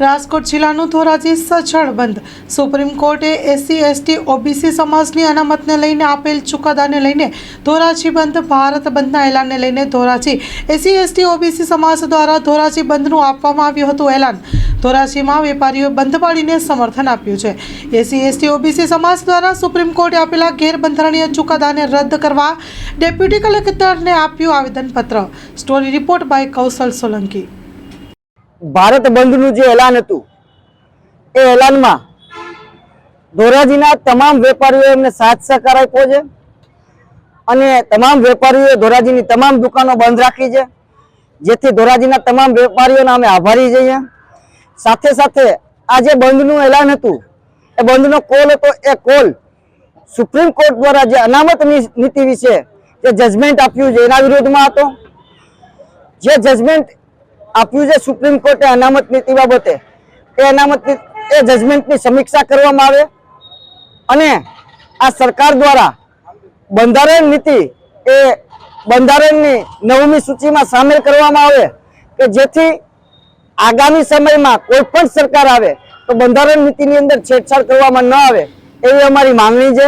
રાજકોટ જિલ્લાનું ધોરાજી સચળ બંધ. સુપ્રીમ કોર્ટે એસસી, એસટી, ઓબીસી સમાજની અનામતને લઈને આપેલ ચુકાદાને લઈને ધોરાજી બંધ, ભારત બંધના એલાનને લઈને ધોરાજી એસસી, એસટી, ઓબીસી સમાજ દ્વારા ધોરાજી બંધનું આપવામાં આવ્યું હતું એલાન. ધોરાજીમાં વેપારીઓએ બંધ પાડીને સમર્થન આપ્યું છે. એસસી, એસટી, ઓબીસી સમાજ દ્વારા સુપ્રીમ કોર્ટે આપેલા ગેરબંધારણીય ચુકાદાને રદ કરવા ડેપ્યુટી કલેક્ટરને આપ્યું આવેદનપત્ર. Story report by Kaushal Solanki. Bharat બંધનું જે એલાન હતું, એ એલાનમાં ધોરાજીના તમામ વેપારીઓએ એમને સાથ સહકાર આપ્યો છે અને તમામ વેપારીઓએ ધોરાજીની તમામ દુકાનો બંધ રાખી છે, જેથી ધોરાજીના તમામ વેપારીઓના અમે આભારી છીએ. સાથે સાથે આ જે બંધનું એલાન હતું, એ બંધનો કોલ હતો, એ કોલ સુપ્રીમ કોર્ટ દ્વારા જે અનામત નીતિ વિશે જે જજમેન્ટ આપ્યું છે, એના વિરોધમાં હતો. જે જજમેન્ટ આપ્યું છે સુપ્રીમ કોર્ટે અનામત નીતિ બાબતે. એ અનામત એ જજમેન્ટની સમીક્ષા કરવામાં આવે. અને આ સરકાર દ્વારા બંધારણ નીતિ એ બંધારણની નવમી સૂચિમાં સામેલ કરવામાં આવે કે જેથી આગામી સમયમાં કોઈ પણ સરકાર આવે તો બંધારણ નીતિની અંદર છેડછાડ કરવામાં ન આવે એવી અમારી માંગણી છે.